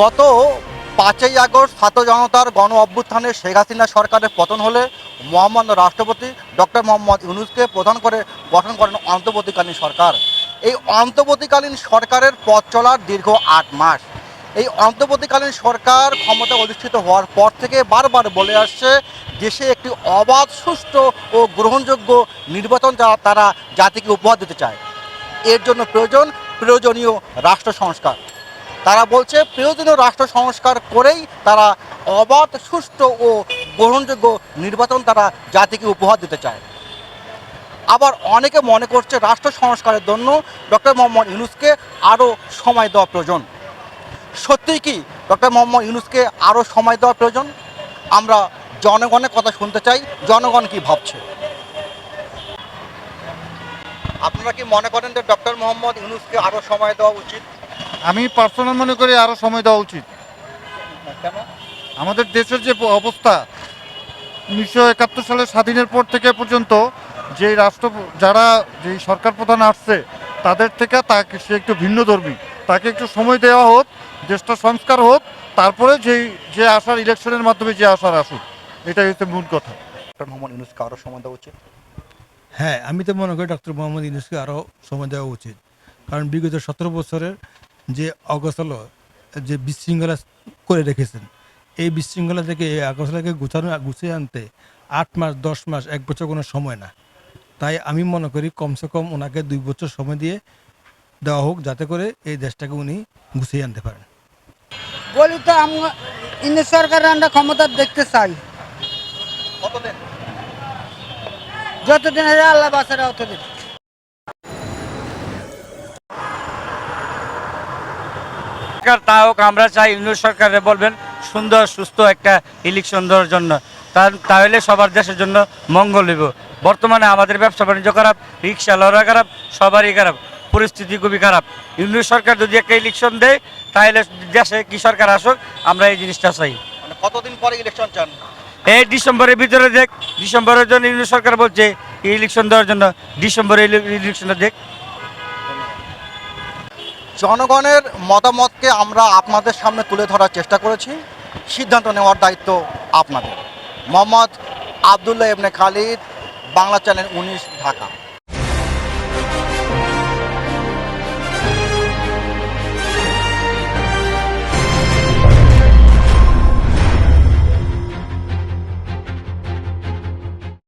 গত পাঁচই আগস্ট ছাত্র জনতার গণ অভ্যুত্থানে শেখ হাসিনা সরকারের পতন হলে মহামান্য রাষ্ট্রপতি ডক্টর মোহাম্মদ ইউনুসকে প্রধান করে গঠন করেন অন্তর্বর্তীকালীন সরকার। এই অন্তর্বর্তীকালীন সরকারের পথ চলার দীর্ঘ আট মাস। এই অন্তর্বর্তীকালীন সরকার ক্ষমতা অধিষ্ঠিত হওয়ার পর থেকে বারবার বলে আসছে, দেশে একটি অবাধ, সুষ্ঠু ও গ্রহণযোগ্য নির্বাচন যা তারা জাতিকে উপহার দিতে চায়। এর জন্য প্রয়োজন প্রয়োজনীয় রাষ্ট্র সংস্কার। তারা বলছে, প্রয়োজনীয় রাষ্ট্র সংস্কার করেই তারা অবাধ, সুষ্ঠু ও গ্রহণযোগ্য নির্বাচন তারা জাতিকে উপহার দিতে চায়। আবার অনেকে মনে করছে রাষ্ট্র সংস্কারের জন্য ডক্টর মোহাম্মদ ইউনুসকে আরও সময় দেওয়া প্রয়োজন। সত্যিই কি ডক্টর মোহাম্মদ ইউনুসকে আরও সময় দেওয়া প্রয়োজন? আমরা জনগণের কথা শুনতে চাই, জনগণ কি ভাবছে? আপনারা কি মনে করেন যে ডক্টর মোহাম্মদ ইউনুসকে আরও সময় দেওয়া উচিত? আমি পার্সোনাল মনে করি আরও সময় দেওয়া উচিত। আমাদের দেশের যে অবস্থা উনিশশো একাত্তর সালে স্বাধীনের পর থেকে পর্যন্ত যে রাষ্ট্র যারা যে সরকার প্রধান আসছে তাদের থেকে তাকে সে একটু ভিন্ন ধর্মী। তাকে একটু সময় দেওয়া হোক দেশটা সংস্কার হোক তারপরে যেই যে আসার ইলেকশনের মাধ্যমে যে আসার আসুক এটাই হচ্ছে মূল কথা। ডক্টর মোহাম্মদ ইউনুসকে আরও সময় দেওয়া উচিত? হ্যাঁ আমি তো মনে করি ডক্টর মোহাম্মদ ইউনুসকে আরও সময় দেওয়া উচিত। কারণ বিগত সতেরো বছরের যে অগসল যে বিশৃঙ্খলা করে রেখেছেন। এই বিশৃঙ্খলা থেকে এই আগসলাকে গুছানো গুছিয়ে আনতে আট মাস দশ মাস এক বছর কোনো সময় না। তাই আমি মনে করি কমসে কম ওনাকে দুই বছর সময় দিয়ে দেওয়া হোক যাতে করে এই দেশটাকে উনি গুছিয়ে আনতে পারেন। বলি তো আমরা ইন্দ্র সরকারের আমরা ক্ষমতা দেখতে চাই। কতদিন? যতদিন আল্লাহ বাসারা অতদিন। সরকার তা হোক আমরা চাই ইউনিয়ন সরকারে বলবেন সুন্দর সুস্থ একটা ইলেকশন দেওয়ার জন্য। তাহলে সবার দেশের জন্য মঙ্গল হইব। বর্তমানে আমাদের ব্যবসা বাণিজ্য খারাপ রিক্সা লড়া খারাপ সবারই খারাপ পরিস্থিতি খুবই খারাপ। ইউনিয়ন সরকার যদি একটা ইলেকশন দেয় তাহলে দেশে কি সরকার আসুক আমরা এই জিনিসটা চাই। মানে কতদিন পরে ইলেকশন চান? এই ডিসেম্বরের ভিতরে দেখ ডিসেম্বরের জন্য ইউনিয়ন সরকার বলছে ইলেকশন দেওয়ার জন্য ডিসেম্বরে ইলেকশনটা দেখ। জনগণের মতামতকে আমরা আপনাদের সামনে তুলে ধরার চেষ্টা করেছি। সিদ্ধান্ত নেওয়ার দায়িত্ব আপনাদের। মোহাম্মদ আবদুল্লাহ ইবনে খালিদ, বাংলা চ্যানেল উনিশ, ঢাকা।